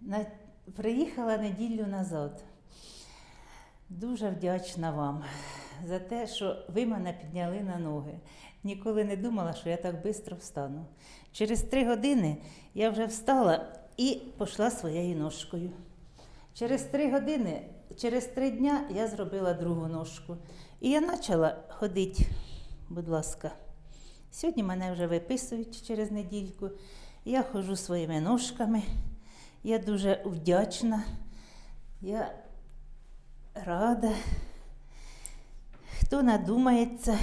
На... Приїхала неділю назад. Дуже вдячна вам за те, що ви мене підняли на ноги. Ніколи не думала, що я так швидко встану. Через три години я вже встала і пішла своєю ножкою. Через три години, через три дня я зробила другу ножку. І я почала ходити, будь ласка. Сьогодні мене вже виписують через недільку. Я ходжу своїми ножками. Я дуже вдячна. Я рада. Хто надумається,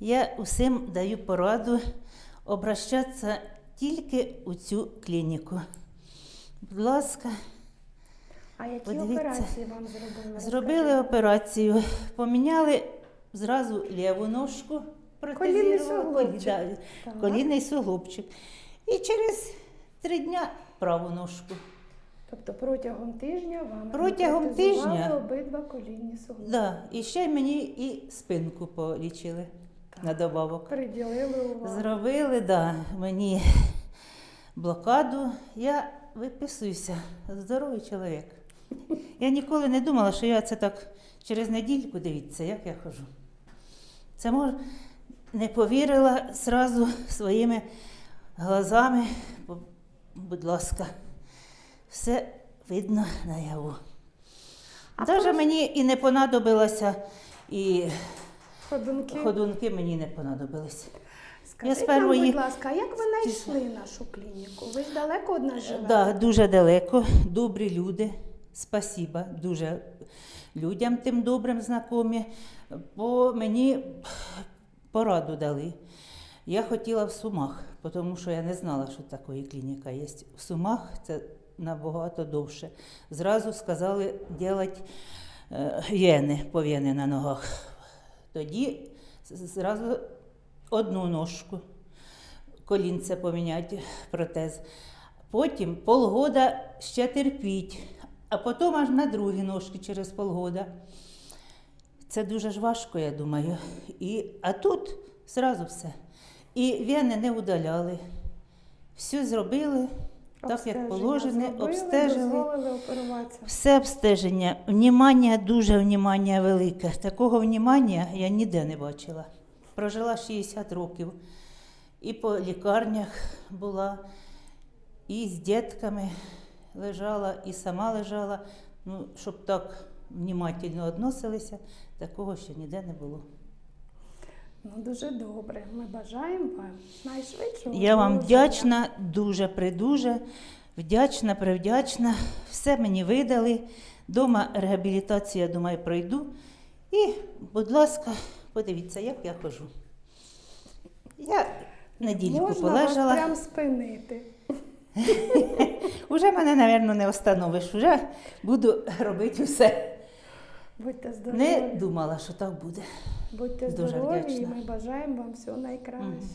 я усім даю пораду обращатися тільки у цю клініку. Будь ласка, А які Подивіться. операції вам зробили? зробили операцію, поміняли зразу ліву ножку, протезували, колінний суглобчик. І через три дня праву ножку. Тобто протягом тижня вам Протягом тижня. обидва колінні суглоби. Да, і ще мені і спинку полічили на добавок. Приділили увагу. Зробили, да, мені блокаду. Я виписуюся, здоровий чоловік. Я ніколи не думала, що я це так через недільку, дивіться, як я хожу. Це мож... не повірила зразу своїми глазами. Будь ласка, все видно наяву. Даже мені і не понадобилося, і Ходунки. ходунки мені не понадобились. Скажіть сперва нам, будь ласка, а як ви знайшли нашу клініку? Ви ж далеко од нас живете? Да, дуже далеко, добрі люди. Спасіба дуже людям тим добрим знайомі, бо мені пораду дали. Я хотіла в Сумах, тому що я не знала, що такої клініка є. В Сумах це набагато довше. Зразу сказали робити вени, пов'яни на ногах. Тоді зразу одну ножку колінце поміняти протез. Потім полгода ще терпіть, а потім аж на другі ножки через полгода. Це дуже ж важко, я думаю. І, а тут зразу все. І вени не удаляли. Все зробили, так як положено, обстежили. Все обстеження, внімання, дуже внімання велике. Такого внімання я ніде не бачила. Прожила 60 років. І по лікарнях була, і з дітками лежала, і сама лежала. Ну, щоб так внімательно відносилися, такого ще ніде не було. Ну, дуже добре. Ми бажаємо вам найшвидшого. Я вам вдячна, дуже придуже, вдячна, привдячна. Все мені видали. Дома реабілітацію, я думаю, пройду. І, будь ласка, подивіться, як я хожу. Я недільку Можна полежала. вас прям спинити. Уже мене, мабуть, не остановиш. Уже буду робити все. Будьте здорові. Не думала, що так буде. Будьте Дуже здорові і ми бажаємо вам всього найкращого. Мгм.